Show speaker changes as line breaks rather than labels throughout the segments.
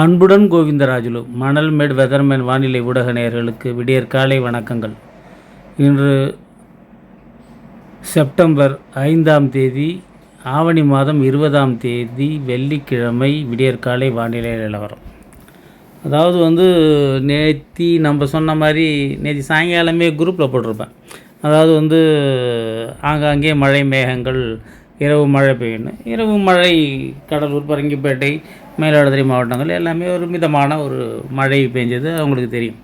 அன்புடன் கோவிந்தராஜுலு மணல்மேடு வெதர்மேன் வானிலை ஊடக நேயர்களுக்கு விடியற் காலை வணக்கங்கள். இன்று செப்டம்பர் ஐந்தாம் தேதி ஆவணி மாதம் இருபதாம் தேதி வெள்ளிக்கிழமை விடியற்காலை வானிலை நிலவரம். அதாவது வந்து நேத்தி நம்ம சொன்ன மாதிரி நேற்று சாயங்காலமே குரூப்பில் போட்டிருப்பேன். அதாவது வந்து ஆங்காங்கே மழை மேகங்கள் இரவு மழை பெய்யணும் இரவு மழை கடலூர் பரங்கிப்பேட்டை மயிலாடுதுறை மாவட்டங்கள் எல்லாமே ஒரு மிதமான ஒரு மழை பெஞ்சது அவங்களுக்கு தெரியும்.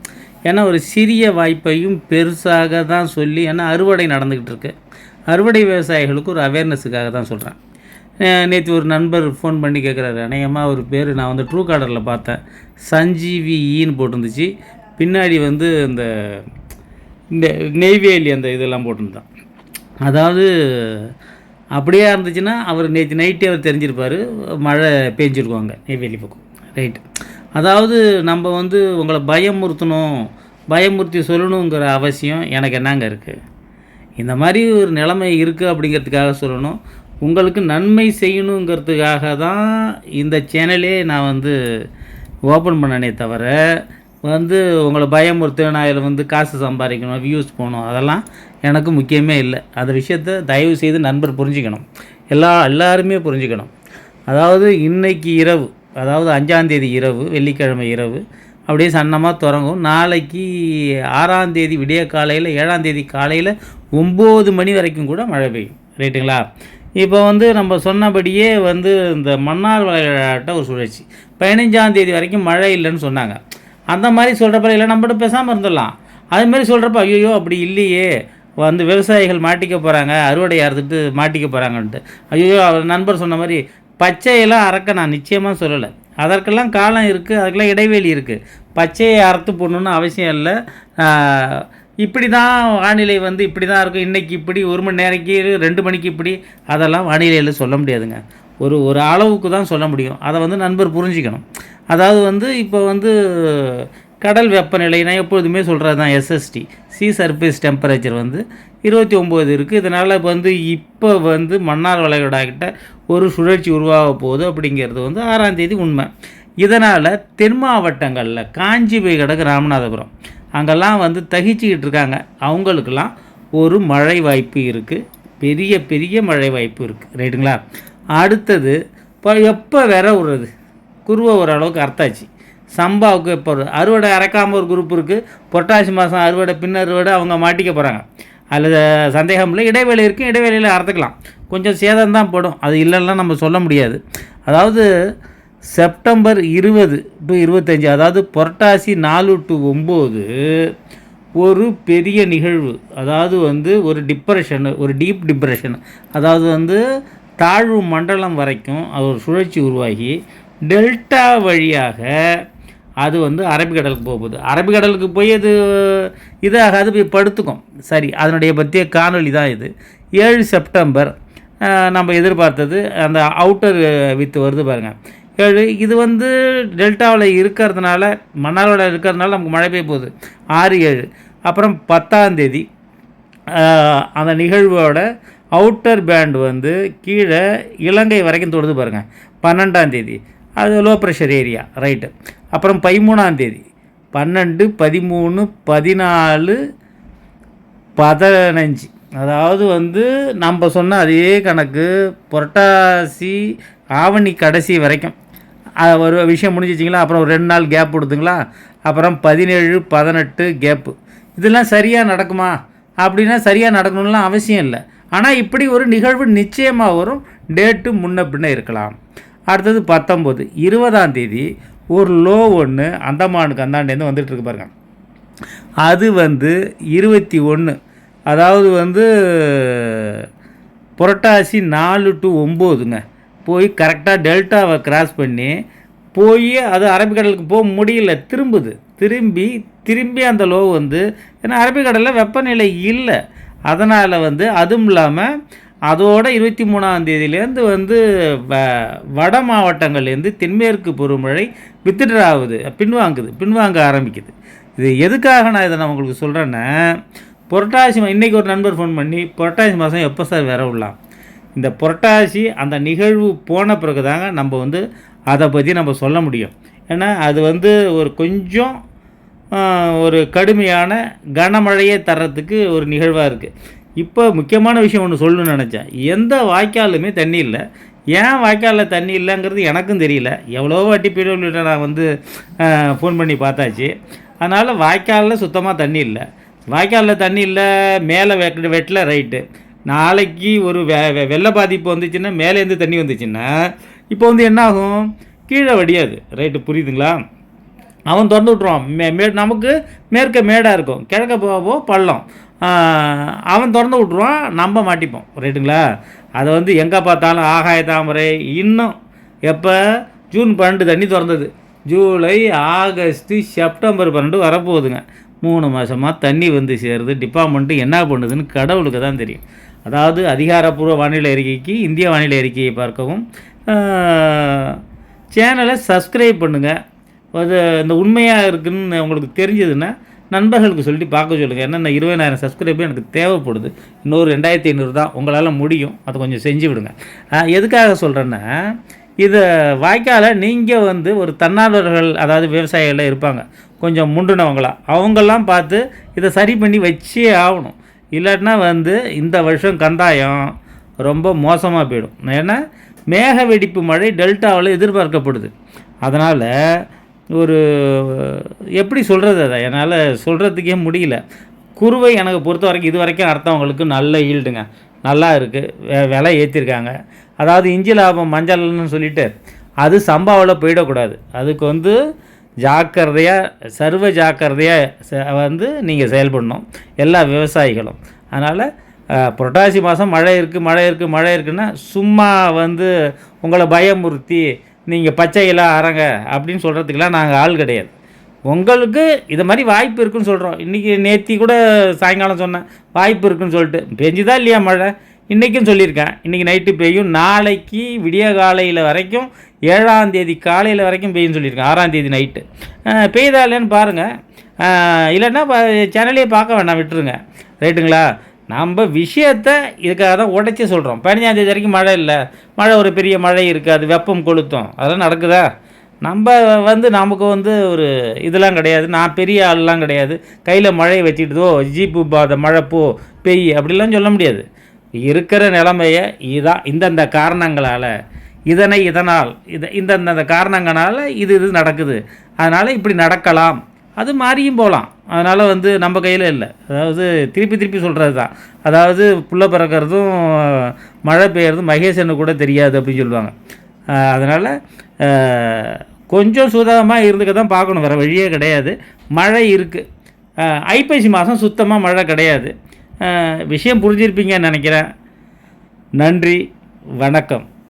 ஏன்னா ஒரு சிறிய வாய்ப்பையும் பெருசாக தான் சொல்லி ஏன்னா அறுவடை நடந்துக்கிட்டு இருக்கு. அறுவடை விவசாயிகளுக்கு ஒரு அவேர்னஸுக்காக தான் சொல்கிறேன் நேற்று ஒரு நண்பர் ஃபோன் பண்ணி கேட்குறாரு அநேகமாக ஒரு பேர் நான் வந்து ட்ரூ கார்டரில் பார்த்தேன். சஞ்சீவி ஈன்னு போட்டிருந்துச்சு. பின்னாடி வந்து இந்த இந்த நெய்வேலி அந்த இதெல்லாம் போட்டிருந்தான். அதாவது அப்படியே இருந்துச்சுன்னா அவர் நேற்று நைட்டே அவர் தெரிஞ்சிருப்பார். மழை பெஞ்சிருக்குவாங்க நெய்வேலி பக்கம். ரைட் அதாவது நம்ம வந்து உங்களை பயமுறுத்தணும் பயமுறுத்தி சொல்லணுங்கிற அவசியம் எனக்கு என்னங்க இருக்குது இந்த மாதிரி ஒரு நிலைமை இருக்குது அப்படிங்கிறதுக்காக சொல்லணும். உங்களுக்கு நன்மை செய்யணுங்கிறதுக்காக தான் இந்த சேனலே நான் வந்து ஓப்பன் பண்ணனே தவிர வந்து உங்களை பயமுறுத்து நான் இதில் வந்து காசு சம்பாதிக்கணும் வியூஸ் போகணும் அதெல்லாம் எனக்கு முக்கியமே இல்லை. அந்த விஷயத்த தயவு செய்து நண்பர் புரிஞ்சுக்கணும். எல்லா எல்லாருமே புரிஞ்சுக்கணும். அதாவது இன்றைக்கி இரவு அதாவது அஞ்சாந்தேதி இரவு வெள்ளிக்கிழமை இரவு அப்படியே சன்னமாக தொடங்கும். நாளைக்கு ஆறாந்தேதி விடிய காலையில் ஏழாந்தேதி காலையில் ஒம்பது மணி வரைக்கும் கூட மழை பெய்யும். ரைட்டுங்களா? இப்போ வந்து நம்ம சொன்னபடியே வந்து இந்த மன்னார் விளையாட்ட ஒரு சுழற்சி. பதினஞ்சாந்தேதி வரைக்கும் மழை இல்லைன்னு சொன்னாங்க. அந்த மாதிரி சொல்கிறப்ப இல்லை நம்மகிட்ட பேசாமல் இருந்துடலாம். அதுமாரி சொல்கிறப்ப ஐயோ அப்படி இல்லையே. வந்து விவசாயிகள் மாட்டிக்க போகிறாங்க அறுவடை அறுத்துட்டு மாட்டிக்க போகிறாங்கன்ட்டு ஐயோ அவர் நண்பர் சொன்ன மாதிரி பச்சையெல்லாம் அறக்க நான் நிச்சயமாக சொல்லலை. அதற்கெல்லாம் காலம் இருக்குது அதுக்கெல்லாம் இடைவெளி இருக்குது பச்சையை அறுத்து போடணுன்னு அவசியம் இல்லை. இப்படி தான் வானிலை வந்து இப்படி தான் இருக்கும். இன்றைக்கி இப்படி ஒரு மணி நேரக்கு ரெண்டு மணிக்கு இப்படி அதெல்லாம் வானிலையில் சொல்ல முடியாதுங்க. ஒரு ஒரு அளவுக்கு தான் சொல்ல முடியும். அதை வந்து நண்பர் புரிஞ்சுக்கணும். அதாவது வந்து இப்போ வந்து கடல் வெப்பநிலை நான் எப்பொழுதுமே சொல்கிறது தான் எஸ்எஸ்டி சி சர்ஃபேஸ் டெம்பரேச்சர் வந்து இருபத்தி ஒம்பது இருக்குது இதனால் வந்து இப்போ வந்து மன்னார் வளைகுடாக்கிட்ட ஒரு சுழற்சி உருவாக போகுது அப்படிங்கிறது வந்து ஆறாம் தேதி உண்மை. இதனால் தென் மாவட்டங்களில் காஞ்சி போய் கிடக்கு ராமநாதபுரம் அங்கெல்லாம் வந்து தகிச்சிக்கிட்டு இருக்காங்க. அவங்களுக்கெல்லாம் ஒரு மழை வாய்ப்பு இருக்குது பெரிய பெரிய மழை வாய்ப்பு இருக்குது ரைட்டுங்களா அடுத்தது இப்போ எப்போ விர விடுறது? குருவை ஓரளவுக்கு அர்த்தாச்சு சம்பாவுக்கு இப்போ அறுவடை அறக்காமல் ஒரு குரூப் இருக்குது புரட்டாசி மாதம் அறுவடை பின்ன அறுவடை அவங்க மாட்டிக்க போகிறாங்க அதில் சந்தேகம் இல்லை இடைவேளை இருக்கும் இடைவேளையில் அறுத்துக்கலாம். கொஞ்சம் சேதம் தான் போடும். அது இல்லைன்னா நம்ம சொல்ல முடியாது. அதாவது செப்டம்பர் இருபது டு இருபத்தஞ்சி அதாவது புரட்டாசி நாலு டு ஒம்பது ஒரு பெரிய நிகழ்வு. அதாவது வந்து ஒரு டிப்ரெஷனு ஒரு டீப் டிப்ரெஷன் அதாவது வந்து தாழ்வு மண்டலம் வரைக்கும் அது ஒரு சுழற்சி உருவாகி டெல்டா வழியாக அது வந்து அரபிக்கடலுக்கு போகுது அரபிக்கடலுக்கு போய் அது இதாகாது போய் படுத்துக்கும். சரி அதனுடைய பற்றிய காணொளி தான் இது. ஏழு செப்டம்பர் நம்ம எதிர்பார்த்தது அந்த அவுட்டர் வித்து வருது பாருங்கள் ஏழு இது வந்து டெல்டாவில் இருக்கிறதுனால மன்னாரோட இருக்கிறதுனால நமக்கு மழை பெய்ய போகுது. ஆறு ஏழு. அப்புறம் பத்தாந்தேதி அந்த நிகழ்வோட அவுட்டர் பேண்ட் வந்து கீழே இலங்கை வரைக்கும் தொடுது பாருங்கள் பன்னெண்டாம் தேதி. அது லோ ப்ரெஷர் ஏரியா ரைட்டு அப்புறம் பதிமூணாம் தேதி. பன்னெண்டு பதிமூணு பதினாலு பதினஞ்சு. அதாவது வந்து நம்ம சொன்ன அதே கணக்கு புரட்டாசி ஆவணி கடைசி வரைக்கும். ஒரு விஷயம் முடிஞ்சிச்சிங்களா? அப்புறம் ஒரு ரெண்டு நாள் கேப் கொடுத்துங்களா? அப்புறம் பதினேழு பதினெட்டு கேப்பு இதெல்லாம் சரியாக நடக்குமா? அப்படின்னா சரியாக நடக்கணும்லாம் அவசியம் இல்லை. ஆனால் இப்படி ஒரு நிகழ்வு நிச்சயமாக வரும். டேட்டு முன்ன பின்ன இருக்கலாம். அடுத்தது பத்தொம்போது. இருபதாம் தேதி ஒரு லோ ஒன்று அந்தமானுக்கு அந்தாண்டேருந்து வந்துட்டுருக்கு பாருங்க. அது வந்து இருபத்தி ஒன்று அதாவது வந்து புரட்டாசி நாலு டு ஒம்போதுங்க. போய் கரெக்டாக டெல்டாவை கிராஸ் பண்ணி போய் அது அரபிக்கடலுக்கு போக முடியல திரும்புது. திரும்பி திரும்பி அந்த லோ வந்து ஏன்னா அரபிக்கடலில் வெப்பநிலை இல்லை. அதனால் வந்து அதுவும் இல்லாமல் அதோட இருபத்தி மூணாம் தேதியிலேருந்து வந்து வ வட மாவட்டங்கள்லேருந்து தென்மேற்கு பருவமழை வித்துட்ரா ஆகுது பின்வாங்குது பின்வாங்க ஆரம்பிக்குது. இது எதுக்காக நான் இதை நான் உங்களுக்கு சொல்கிறேன்னா புரட்டாசி இன்றைக்கி ஒரு நண்பர் ஃபோன் பண்ணி புரட்டாசி மாதம் எப்போ சார் வர விடலாம் இந்த புரட்டாசி அந்த நிகழ்வு போன பிறகு தாங்க நம்ம வந்து அதை பற்றி நம்ம சொல்ல முடியும். ஏன்னா அது வந்து ஒரு கொஞ்சம் ஒரு கடுமையான கனமழையை தர்றதுக்கு ஒரு நிகழ்வாக இருக்குது இப்போ முக்கியமான விஷயம் ஒன்று சொல்லணும்னு நினச்சேன். எந்த வாய்க்காலுமே தண்ணி இல்லை. ஏன் வாய்க்காலில் தண்ணி இல்லைங்கிறது எனக்கும் தெரியல. எவ்வளோ வாட்டி பிடபிள்யூட்ட நான் வந்து ஃபோன் பண்ணி பார்த்தாச்சு. அதனால் வாய்க்காலில் சுத்தமாக தண்ணி இல்லை. வாய்க்காலில் தண்ணி இல்லை மேலே வெ வெட்டில் ரைட்டு. நாளைக்கு ஒரு வெ வெள்ள பாதிப்பு வந்துச்சுன்னா மேலேருந்து தண்ணி வந்துச்சுன்னா இப்போ வந்து என்ன ஆகும் கீழே வடியாது. ரைட்டு புரியுதுங்களா? அவன் திறந்து விட்ருவான் மே மே நமக்கு மேற்க மேடாக இருக்கும். கிழக்க போவோ பள்ளம். அவன் திறந்து விட்ருவான் நம்ம மாட்டிப்போம். ரைட்டுங்களா அதை வந்து எங்கே பார்த்தாலும் ஆகாய தாமரை இன்னும் எப்போ? ஜூன் பன்னெண்டு தண்ணி திறந்தது. ஜூலை ஆகஸ்ட்டு செப்டம்பர் பன்னெண்டு வரப்போகுதுங்க. மூணு மாதமாக தண்ணி வந்து சேருது. டிபார்ட்மெண்ட்டு என்ன பண்ணுதுன்னு கடவுளுக்கு தான் தெரியும். அதாவது அதிகாரப்பூர்வ வானிலை அறிக்கைக்கு இந்திய வானிலை அறிக்கையை பார்க்கவும் சேனலை சப்ஸ்கிரைப் பண்ணுங்கள் அது இந்த உண்மையாக இருக்குதுன்னு உங்களுக்கு தெரிஞ்சதுன்னா நண்பர்களுக்கு சொல்லிட்டு பார்க்க சொல்லுங்கள் என்னென்ன நான் இருபதாயிரம் சப்ஸ்கிரைபர் எனக்கு தேவைப்படுது. இன்னொரு ரெண்டாயிரத்தி ஐநூறு தான் உங்களால் முடியும். அதை கொஞ்சம் செஞ்சு விடுங்க. எதுக்காக சொல்கிறேன்னா இதை வாய்க்கால நீங்கள் வந்து ஒரு தன்னார்வலர்கள் அதாவது விவசாயிகள் இருப்பாங்க. கொஞ்சம் முண்டுனவங்களாம் அவங்கெல்லாம் பார்த்து இதை சரி பண்ணி வச்சே ஆகணும். இல்லாட்டினா வந்து இந்த வருஷம் கந்தாயம் ரொம்ப மோசமாக போயிடும். ஏன்னா மேக வெடிப்பு மழை டெல்டாவில் எதிர்பார்க்கப்படுது. அதனால் ஒரு எப்படி சொல்கிறது அதை? என்னால் சொல்கிறதுக்கே முடியல. குருவை எனக்கு பொறுத்த வரைக்கும் இது வரைக்கும் அடுத்தவங்களுக்கு நல்ல ஈல்டுங்க. நல்லா இருக்குது விலை ஏற்றிருக்காங்க அதாவது இஞ்சி லாபம் மஞ்சள்னு சொல்லிட்டு அது சம்பாவில் போயிடக்கூடாது. அதுக்கு வந்து ஜாக்கிரதையாக சர்வ ஜாக்கிரதையாக வந்து நீங்கள் செயல்படணும். எல்லா விவசாயிகளும். அதனால் புரட்டாசி மாதம் மழை இருக்குது மழை இருக்குது மழை இருக்குன்னா சும்மா வந்து உங்களை பயமுறுத்தி நீங்கள் பச்சையெல்லாம் அரங்க அப்படின்னு சொல்கிறதுக்கெல்லாம் நாங்கள் ஆள் கிடையாது. உங்களுக்கு இது மாதிரி வாய்ப்பு இருக்குன்னு சொல்கிறோம் இன்றைக்கி நேத்தி கூட சாயங்காலம் சொன்னேன் வாய்ப்பு இருக்குன்னு சொல்லிட்டு. பெஞ்சுதா இல்லையா மழை? இன்றைக்கும் சொல்லியிருக்கேன். இன்றைக்கி நைட்டு பெய்யும். நாளைக்கு விடிய காலையில் வரைக்கும் ஏழாம் தேதி காலையில் வரைக்கும் பெய்யும் சொல்லியிருக்கேன். ஆறாம் தேதி நைட்டு பெய்தா இல்லைன்னு பாருங்கள் இல்லைன்னா சேனலே பார்க்க வேண்டாம் விட்டுருங்க. ரைட்டுங்களா நம்ம விஷயத்த இதுக்காக தான் உடைச்சி சொல்கிறோம் பதினஞ்சாந்தேதி வரைக்கும் மழை இல்லை. மழை ஒரு பெரிய மழை இருக்காது வெப்பம் கொளுத்தும். அதெல்லாம் நடக்குதா? நம்ம வந்து நமக்கு வந்து ஒரு இதெல்லாம் கிடையாது. நான் பெரிய ஆள்லாம் கிடையாது. கையில் மழையை வச்சுட்டுதோ ஜீப்பு பாத மழை போ பெய் அப்படிலாம் சொல்ல முடியாது. இருக்கிற நிலைமையை இதான் இந்தந்த காரணங்களால் இதனை இதனால் இதை இந்தந்த காரணங்களால் இது இது நடக்குது. அதனால் இப்படி நடக்கலாம். அது மாறியும் போகலாம். அதனால் வந்து நம்ம கையில் இல்லை. அதாவது திருப்பி திருப்பி சொல்கிறது தான் அதாவது புள்ள பிறக்கிறதும் மழை பெய்யறதும் மகேசன்னு கூட தெரியாது அப்படின்னு சொல்லுவாங்க. அதனால் கொஞ்சம் சுதகமாக இருந்துக்க தான் பார்க்கணும். வேறு வழியே கிடையாது. மழை இருக்குது ஐப்பசி மாதம் சுத்தமாக மழை கிடையாது. விஷயம் புரிஞ்சிருப்பீங்கன்னு நினைக்கிறேன். நன்றி. வணக்கம்.